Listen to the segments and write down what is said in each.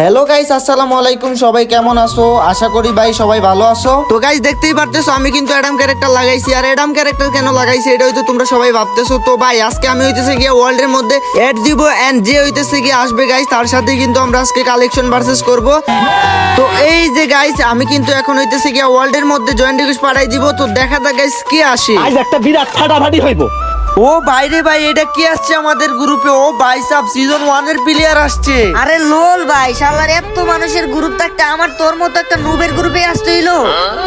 Hello guys আসসালামু আলাইকুম। সবাই কেমন আছো? আশা করি ভাই সবাই ভালো আছো। তো গাইস দেখতেই পারতেছো, আমি কিন্তু অ্যাডাম ক্যারেক্টার লাগাইছি। আর অ্যাডাম ক্যারেক্টার কেন লাগাইছি, এটা হয়তো তোমরা সবাই ভাবতেছো। তো ভাই, আজকে আমি হইতেছে গিয়ে ওয়ার্ল্ড এর মধ্যে এড দিব এন্ড যে হইতেছে গিয়ে আসবে গাইস তার সাথে কিন্তু আমরা আজকে কালেকশন ভার্সেস করব। তো এই যে গাইস আমি কিন্তু এখন হইতেছে গিয়ে ওয়ার্ল্ড এর মধ্যে জয়েন্ট রিকোয়েস্ট পাঠাই দিব। তো দেখা যাক গাইস কি আসে। আজ একটা বিরাট ফাটাফাটি হইব। ও বাইরে ভাই এটা কি আসছে আমাদের গ্রুপে ও ভাই সাব সিজন ওয়ানের প্লেয়ার আসছে। আরে লোল ভাই শালার এত মানুষের গ্রুপ থাকতে আমার তোর মতো একটা নুবের গ্রুপে আসতে হইল।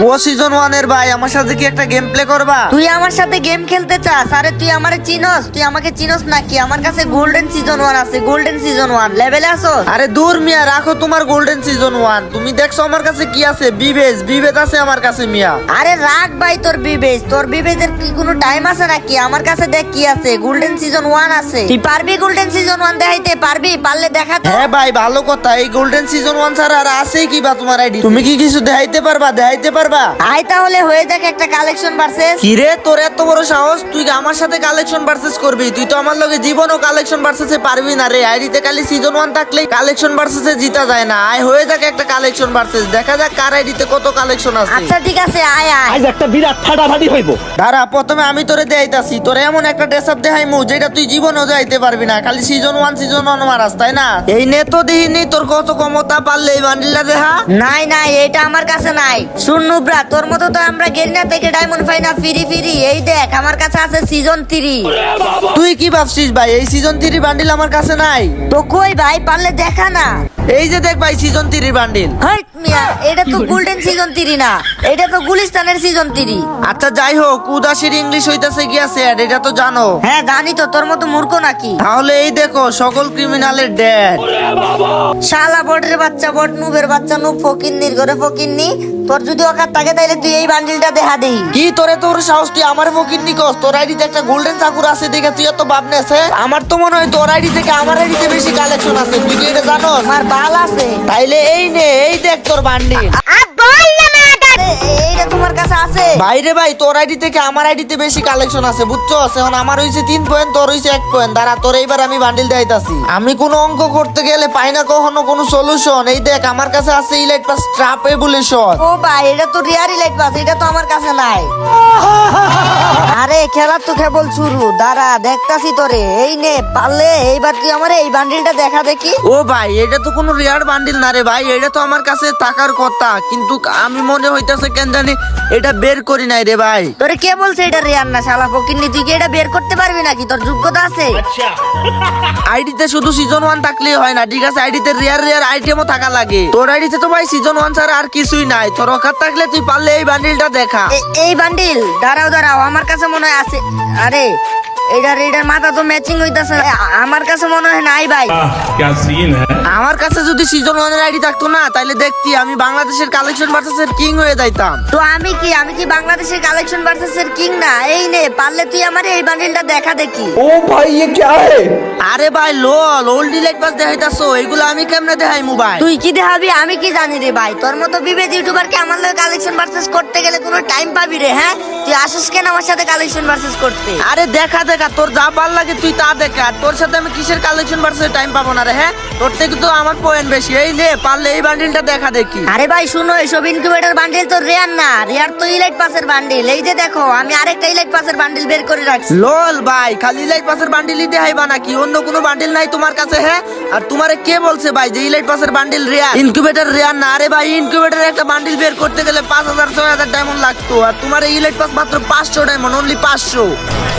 ও সিজন ওয়ানের ভাই আমার সাথে কি একটা গেম প্লে করবা? তুই আমার সাথে গেম খেলতে চাস? আরে তুই আমারে চিনস তুই আমাকে চিনস নাকি? আমার কাছে গোল্ডেন সিজন ওয়ান আছে গোল্ডেন সিজন ওয়ান লেভেলে আসো আরে দূর মিয়া রাখো তোমার গোল্ডেন সিজন ওয়ান তুমি দেখছ আমার কাছে কি আছে? বিবেজ বিবেজ আছে আমার কাছে মিয়া। আরে রাখ ভাই তোর বিবেজ তোর বিবেজের কি কোনো টাইম আছে নাকি? আমার কাছে দেখ কি আছে? গোল্ডেন সিজন ওয়ান আছে। তুই পারবি গোল্ডেন সিজন ওয়ান দেখাইতে? পারবি? পারলে দেখা তো। হ্যাঁ ভাই ভালো কথা। এই গোল্ডেন সিজন ওয়ান ছাড়া আর আছে কি বা তোমার আইডি? তুমি কি কিছু দেখাইতে পারবা? দেখাইতে পারবা? আয় তাহলে হয়ে যাক একটা কালেকশন ভার্সেস কিরে তোর এত বড় সাহস? তুই আমার সাথে কালেকশন ভার্সেস করবি? তুই তো আমার লগে জীবনও কালেকশন ভার্সেসে পারবি না রে। আইডিতে খালি সিজন ওয়ান থাকলে কালেকশন ভার্সেসে জিতা যায় না। আয় হয়ে যাক একটা কালেকশন ভার্সেস দেখা যাক কার আইডিতে কত কালেকশন আছে। আচ্ছা ঠিক আছে। আয় আয়। আজ একটা বিরাট ফাটাফাটি হইব। দাঁড়া প্রথমে আমি তোরে দেখাইতাছি। তোরে এমন একটা ড্রেস আপ দেখাইমু যেটা তুই জীবনও যাইতে পারবি না। খালি সিজন ওয়ান সিজন ওয়ান মারাস তাই না? এই নে তো দিহিনি তোর কত ক্ষমতা পারলে এই বান্ডিলটা দেখা? নাই নাই এটা আমার কাছে নাই। শুন নুব্রা তোর মতো তো আমরা গেরিনা থেকে ডায়মন্ড পাই না ফিরি ফিরি। এই দেখ আমার কাছে আছে সিজন থ্রি তুই কি ভাবছিস ভাই? এই সিজন থ্রি বান্ডিল আমার কাছে নাই। তো কই ভাই পারলে দেখা না। এই যে দেখ ভাই সিজন থ্রি বান্ডিল মিয়া এটা তো গোল্ডেন সিজন থ্রি না। এটা তো গুলিস্তানের সিজন থ্রি আচ্ছা যাই হোক উদাসীর ইংলিশ হইতাছে গিয়াছে আর এটা তো জানো। হ্যাঁ জানি তো তোর মতো মূর্খ নাকি? তাহলে এই দেখো সকল ক্রিমিনালের ড্যাড শালা বটের বাচ্চা বট নুবের বাচ্চা নুব ফকিন্নির ঘরে ফকিন্নি। তোর যদি অকার থাকে তাইলে তুই এই বান্ডিলটা দেখা দেই। কি তোরে তোর সাহস? তুই আমার ফকির নিকস? তোর আইডিতে একটা গোল্ডেন চাকুর আছে দেখে তুই এত ভাবনেছে আমার তো মনে হয় তোর আইডি থেকে আমার আইডিতে বেশি কালেকশন আছে। তুই কি এটা জানো আমার বাল আছে। তাইলে এই নে এই দেখ তোর বান্ডিল। আরে, এইটা তোমার কাছে আছে? ভাই তোর আইডি থেকে আমার আইডিতে বেশি কালেকশন আছে বুঝছ? এখন আমার হইছে তিন পয়েন্ট তোর হইছে এক পয়েন্ট দাঁড়া তোর এইবার আমি বান্ডিল দেখাইতাছি। আমি কোনো অঙ্ক করতে গেলে পাই না কখনো কোনো সলিউশন এই দেখ আমার কাছে আছে ইলাইট পাস ট্রাপ এবুলেশন ও ভাই এটা তো রিয়ারি লাইট পাস এটা তো আমার কাছে নাই। আরে খেলা তো কেবল শুরু। দাঁড়া দেখতাছি তোরে। এই নে পারলে এইবার তুই আমার এই বান্ডিলটা দেখা দেখি। ও ভাই এটা তো কোনো রেয়ার বান্ডিল না রে ভাই এটা তো আমার কাছে টাকার কথা। কিন্তু আমি মনে হইতাছে কেন জানি এটা বের করি নাই রে ভাই। তোরে কে বলছে এটা রিয়ার না শালা ফকিন্নি? তুই কি এটা বের করতে পারবি নাকি? তোর যোগ্যতা আছে। আইডিতে শুধু সিজন ওয়ান থাকলেই হয় না ঠিক আছে? আইডিতে রেয়ার রেয়ার আইটেমও থাকা লাগে। তোর আইডিতে তো ভাই সিজন ওয়ান ছাড়া আর কিছুই নাই। তোর অকার থাকলে তুই পারলে এই বান্ডিলটা দেখা। এই বান্ডিল দাঁড়াও দাঁড়াও আমার কাছে মনে হয় আছে। আরে এটার এটার মাথা তো ম্যাচিং হইতাছে না। আ- আমার কাছে মনে হয় নাই ভাই आह, क्या सीन है আমার কাছে যদি সিজন ওয়ানের আইডি থাকতো না তাহলে দেখতি আমি বাংলাদেশের কালেকশন ভার্সেসের কিং হয়ে যাইতাম তো আমি কি আমি কি বাংলাদেশের কালেকশন ভার্সেস এর কিং না এই নে পারলে তুই আমার এই বান্ডিলটা দেখা দেখি ও ভাই ये क्या है আরে ভাই লোল ওল্ড ডিলাইট পাস দেখাইতাছো এগুলো আমি কেমনে দেখাই মোবাইল তুই কি দেখাবি আমি কি জানি রে ভাই তোর মতো বিবেক ইউটিউবার কে আমার লগে কালেকশন ভার্সেস করতে গেলে কোনো টাইম পাবি রে হ্যাঁ তুই আসিস কেন আমার সাথে কালেকশন ভার্সেস করতে আরে দেখা দেখা তোর যা ভাল লাগে তুই তা দেখা আর তোর সাথে আমি কিসের কালেকশন ভার্সেস টাইম পাবো না রে হ্যাঁ তোর থেকে তো আমার পয়েন্ট বেশি এই নে পারলে এই বান্ডিলটা দেখা দেখি আরে ভাই শুনো এসব ইনকিউবেটর বান্ডিল তো রেয়ার না রেয়ার তো ইলাইট পাসের বান্ডিল এই যে দেখো আমি আরেকটা ইলাইট পাসের বান্ডিল বের করে রাখছি লোল ভাই খালি লাইট পাসের বান্ডিলই দেখাইবা নাকি অন্য কোনো বান্ডিল নাই তোমার কাছে হ্যাঁ আর তোমারে কে বলছে ভাই যে ইলাইট পাসের বান্ডিল রেয়ার ইনকিউবেটর রেয়ার না আরে ভাই ইনকিউবেটর একটা বান্ডিল বের করতে গেলে পাঁচ হাজার ছয় হাজার ডায়মন্ড লাগতো আর তোমার এই ইলাইট পাস মাত্র পাঁচশো ডায়মন্ড অনলি পাঁচশো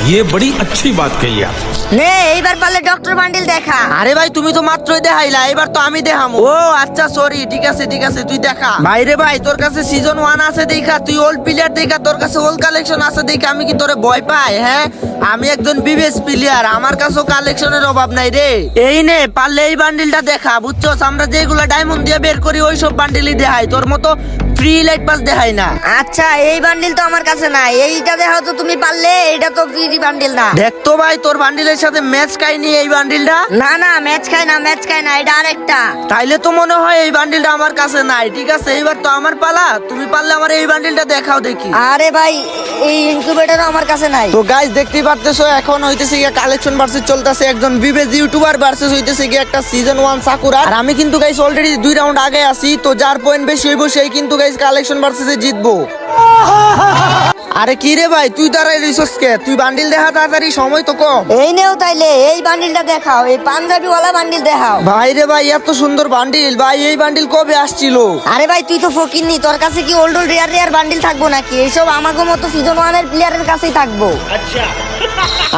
ये बड़ी अच्छी बात कही आप নে এইবার পারলে ডক্টর বান্ডিল দেখা আরে ভাই তুমি তো মাত্রই দেখাইলা এবার তো আমি দেখামো ও আচ্ছা সরি ঠিক আছে ঠিক আছে তুই দেখা ভাইরে ভাই তোর কাছে সিজন ওয়ান আছে দেখা তুই ওল্ড প্লেয়ার দেখা তোর কাছে ওল্ড কালেকশন আছে দেখা আমি কি তোরে ভয় পাই হ্যাঁ আমি একজন বিবেস প্লেয়ার আমার কাছেও কালেকশনের অভাব নাই রে। এই নে পারলে এই বান্ডিলটা দেখা বুঝছস আমরা যেগুলো ডায়মন্ড দিয়ে বের করি ওই সব বান্ডিলই দেখাই। তোর মতো ফ্রি লাইট পাস দেখাই না। আচ্ছা এই বান্ডিল তো আমার কাছে নাই। এইটা দেখাও তো তুমি পারলে এটা তো ফ্রি বান্ডিল না। দেখতো ভাই তোর বান্ডিলের সাথে ম্যাচ খাইনি এই বান্ডিলটা না না ম্যাচ খায় না ম্যাচ খায় না এটা আরেকটা। তাইলে তো মনে হয় এই বান্ডিলটা আমার কাছে নাই ঠিক আছে? এইবার তো আমার পালা তুমি পারলে আমার এই বান্ডিলটা দেখাও দেখি। আরে ভাই এই ইনকিউবেটরও আমার কাছে নাই। তো গাইস দেখতেই পাচ্ছ পারতেছো এখন হইতেছে গিয়ে কালেকশন ভার্সেস চলতেছে একজন বিবেজ ইউটিউবার ভার্সেস হইতেছে গিয়ে একটা সিজন ওয়ান সাকুরা আর আমি কিন্তু গাইস অলরেডি দুই রাউন্ড আগে আছি তো যার পয়েন্ট বেশি হইব সেই কিন্তু গাইস কালেকশন ভার্সেসে জিতবো। আরে কি রে ভাই তুই দাঁড়াই রিসোর্স কে? তুই বান্ডিল দেখা তাড়াতাড়ি সময় তো কম। এই নেও তাইলে এই বান্ডিলটা দেখাও এই পাঞ্জাবি ওয়ালা বান্ডিল দেখাও। ভাই রে ভাই এত সুন্দর বান্ডিল ভাই এই বান্ডিল কবে আসছিল? আরে ভাই তুই তো ফকির নি তোর কাছে কি old old rare rare bundle থাকব নাকি? এইসব আমাকে মতো সিজন ওয়ানের প্লেয়ারের কাছেই থাকব।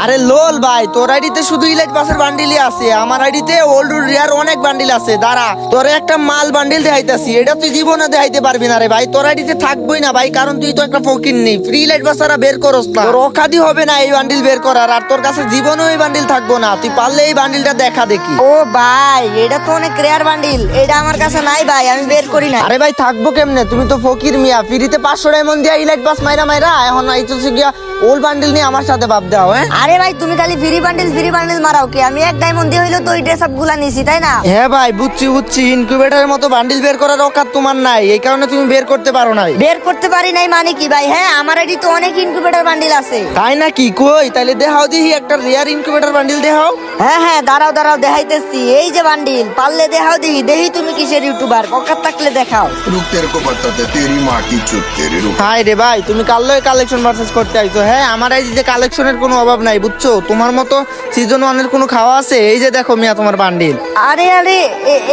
আরে লোল ভাই তোর আইডিতে শুধু ইলাইট পাসের বান্ডিলই আছে আমার আইডিতে ওল্ড রেয়ার অনেক বান্ডিল আছে দাঁড়া তোরে একটা মাল বান্ডিল দেখাইতাছি এটা তুই জীবনে দেখাইতে পারবি না রে ভাই তোর আইডিতে থাকবই না ভাই কারণ তুই তো একটা ফকির নেই ফ্রি লাইট বাসারা বের করস না। তোর অখাদি হবে না এই বান্ডিল বের করার আর তোর কাছে জীবনেও এই বান্ডিল থাকব না তুই পারলে এই বান্ডিলটা দেখা দেখি। ও ভাই এটা তো অনেক রেয়ার বান্ডিল এটা আমার কাছে নাই ভাই আমি বের করি না আরে ভাই থাকব কেমনে? তুমি তো ফকির মিয়া ফ্রিতে পাঁচশো ডায়মন্ড দিয়া ইলাইট পাস মাইরা মাইরা এখন আইতেছে গিয়া ওল্ড বান্ডিল নিয়ে আমার সাথে ভাব দাও হ্যাঁ আরে ভাই তুমি খালি ফ্রি বান্ডিল ফ্রি বান্ডিল মারাও কি আমি এক ডায়মন্ড দিয়ে হইলো তো ওই ড্রেস আপ গুলা নিছি তাই না হ্যাঁ ভাই বুঝছি বুঝছি ইনকিউবেটরের মতো বান্ডিল বের করার অকাত তোমার নাই এই কারণে তুমি বের করতে পারো নাই বের করতে পারি নাই মানে কি ভাই হ্যাঁ আমার আইডি তো অনেক ইনকিউবেটর বান্ডিল আছে তাই নাকি কই তাইলে দেখাও দিহি একটা রেয়ার ইনকিউবেটর বান্ডিল দেখাও হ্যাঁ হ্যাঁ দাঁড়াও দাঁড়াও দেখাইতেছি এই যে বান্ডিল পারলে দেখাও দেখি দেখি তুমি কিসের ইউটিউবার ককার থাকলে দেখাও रुक तेरे को बताते तेरी माँ की चुप तेरी रुक হাই রে ভাই তুমি কাল্লোই কালেকশন ভার্সেস করতে আইছো হ্যাঁ আমার এই যে কালেকশনের কোনো অভাব নাই বুঝছ? তোমার মতো সিজন ওয়ানের কোনো খাওয়া আছে? এই যে দেখো মিয়া তোমার বান্ডিল আরে আরে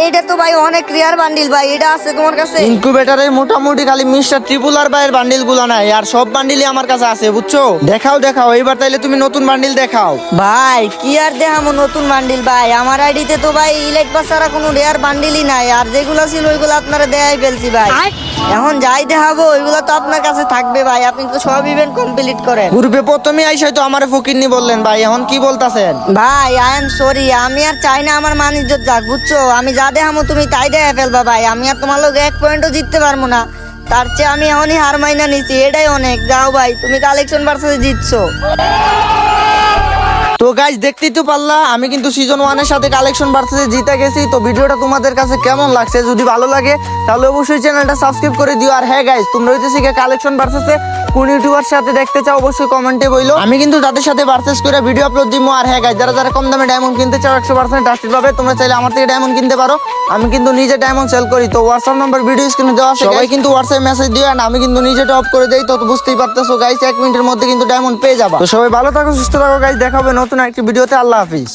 এইটা তো ভাই অনেক রেয়ার বান্ডিল ভাই এটা আছে তোমার কাছে? ইনকিউবেটরে মোটামুটি খালি মিস্টার ট্রিপুল আর ভাইয়ের বান্ডিলগুলা নাই আর সব বান্ডিলই আমার কাছে আছে বুঝছ? দেখাও দেখাও এইবার তাইলে তুমি নতুন বান্ডিল দেখাও। ভাই কি আর দেখামো নতুন বান্ডিল ভাই? আমার আইডিতে তো ভাই পাস ছাড়া কোনো রেয়ার বান্ডিলই নাই আর যেগুলো ছিল ওইগুলো আপনারা দেখাই ফেলছি ভাই। এখন যাই দেখাবো ওইগুলো তো আপনার কাছে থাকবে ভাই আপনি তো সব ইভেন্ট কমপ্লিট করেন। পূর্বে প্রথমে আইসাই তো আমার ফকিরনি বললেন ভাই এখন কি বলতাছেন? ভাই আই এম সরি আমি আর চাই না আমার মান ইজ্জত যাক বুঝছ? আমি যা দেখামো তুমি তাই দেখা ফেলবা ভাই আমি আর তোমার লোক এক পয়েন্টও জিততে পারব না। তার চেয়ে আমি এখনই হার মাইনা নিছি এটাই অনেক। যাও ভাই তুমি কালেকশন ভার্সেস জিতছো। তো গাইজ দেখতেই তো পারলা, আমি কিন্তু সিজন ওয়ানের সাথে কালেকশন বাড়তে জিতে গেছি। তো ভিডিওটা তোমাদের কাছে কেমন লাগছে? যদি ভালো লাগে, তাহলে অবশ্যই চ্যানেলটা সাবস্ক্রাইব করে দিও। আর হ্যাঁ গাইজ তোমরা হইতেছি কালেকশন ভার্সেসে কোন ইউটিউবার সাথে দেখতে চাও অবশ্যই কমেন্টে বইলো। আমি কিন্তু তাদের সাথে ভার্সেস করে ভিডিও আপলোড দিব আর হ্যাঁ গাইজ যারা যারা কম দামে ডায়মন্ড কিনতে চাও একশো পার্সেন্ট ট্রাস্টেড পাবে। তোমরা চাইলে আমার থেকে ডায়মন্ড কিনতে পারো। আমি কিন্তু নিজে ডায়মন্ড সেল করি। তো হোয়াটসঅ্যাপ নাম্বার ভিডিও স্ক্রিনে দেওয়া আছে সবাই কিন্তু হোয়াটসঅ্যাপ মেসেজ দিও and আমি কিন্তু নিজে টপ করে দেই তো বুঝতেই পারতেছো গাইজ এক মিনিটের মধ্যে কিন্তু ডায়মন্ড পেয়ে যাবা। তো সবাই ভালো থাকো সুস্থ থাকো গাইজ দেখাবে নতুন একটি ভিডিওতে আল্লাহ হাফিজ।